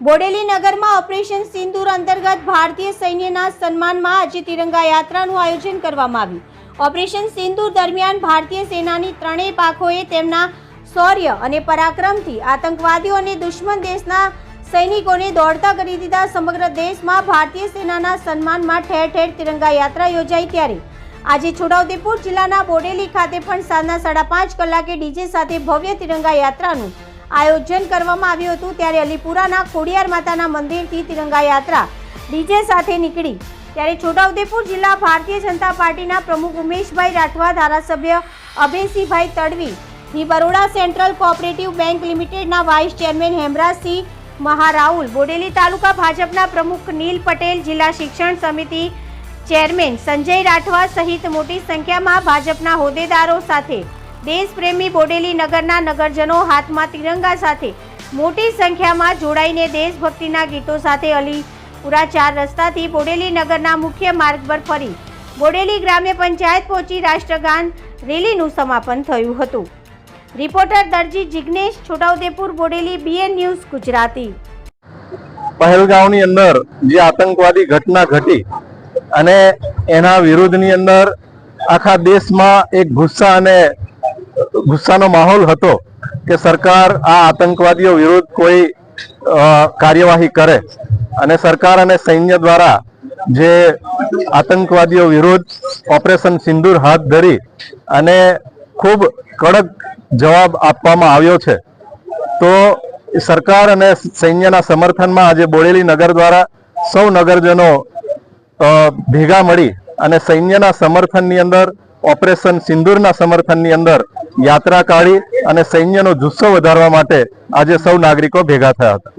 બોડેલી નગરમાં ઓપરેશન સિંદૂર અંતર્ગત ભારતીય સૈન્યના સન્માનમાં આજે તિરંગા યાત્રાનું આયોજન કરવામાં આવ્યું. ઓપરેશન સિંદૂર દરમિયાન ભારતીય સેનાની ત્રણેય પાંખોએ તેમના શૌર્ય અને પરાક્રમથી આતંકવાદીઓ અને દુશ્મન દેશના સૈનિકોને દોડતા કરી દીધા સમગ્ર દેશમાં ભારતીય સેનાના સન્માનમાં ઠેર ઠેર તિરંગા યાત્રા યોજાઈ ત્યારે. આજે છોટાઉદેપુર જિલ્લાના બોડેલી ખાતે પણ સાંજના સાડા પાંચ કલાકે ડીજે સાથે ભવ્ય તિરંગા યાત્રાનું આયોજન કરવામાં આવ્યું હતું ત્યારે અલીપુરાના ખોડિયાર માતાના મંદિરથી તિરંગા યાત્રા ડીજે સાથે નીકળી. ત્યારે છોટાઉદેપુર જિલ્લા ભારતીય જનતા પાર્ટીના પ્રમુખ ઉમેશભાઈ રાઠવા, ધારાસભ્ય અભયસિંહભાઈ તડવી, ની બરોડા સેન્ટ્રલ કોઓપરેટિવ બેંક લિમિટેડના વાઇસ ચેરમેન હેમરાજસિંહ મહારાઉલ, બોડેલી તાલુકા ભાજપના પ્રમુખ નીલ પટેલ, જિલ્લા શિક્ષણ સમિતિ ચેરમેન સંજય રાઠવા સહિત મોટી સંખ્યામાં ભાજપના હોદ્દેદારો સાથે દેશપ્રેમી બોડેલી નગરના નગરજનો હાથમાં તિરંગા સાથે મોટી સંખ્યામાં જોડાઈને દેશભક્તિના ગીતો સાથે અલીપુરા ચાર રસ્તાથી બોડેલી નગરના મુખ્ય માર્ગ પર ફરી બોડેલી ગ્રામ્ય પંચાયત પહોંચી રાષ્ટ્રગાન રેલીનું સમાપન થયું હતું. Reporter Darji Jignesh, Chhotaudepur, Bodeli, BN news, Gujarati. પહેલગાંવની અંદર જે આતંકવાદી ઘટના ઘટી અને એના વિરુદ્ધની અંદર આખા દેશમાં એક ગુસ્સા અને ગુસ્સાનો માહોલ હતો કે સરકાર આ આતંકવાદીઓ વિરુદ્ધ કોઈ કાર્યવાહી કરે. અને સરકાર અને સૈન્ય દ્વારા જે આતંકવાદીઓ વિરુદ્ધ ઓપરેશન સિંદૂર હાથ ધરી અને ખૂબ કડક જવાબ આપવામાં આવ્યો છે, તો સરકાર અને સૈન્યના સમર્થનમાં આજે બોડેલી નગર દ્વારા સૌ નગરજનો ભેગા મળી અને સૈન્યના સમર્થનની અંદર ઓપરેશન સિંદૂરના સમર્થનની અંદર યાત્રા કાઢી અને સૈન્યનો જુસ્સો વધારવા માટે આજે સૌ નાગરિકો ભેગા થયા હતા.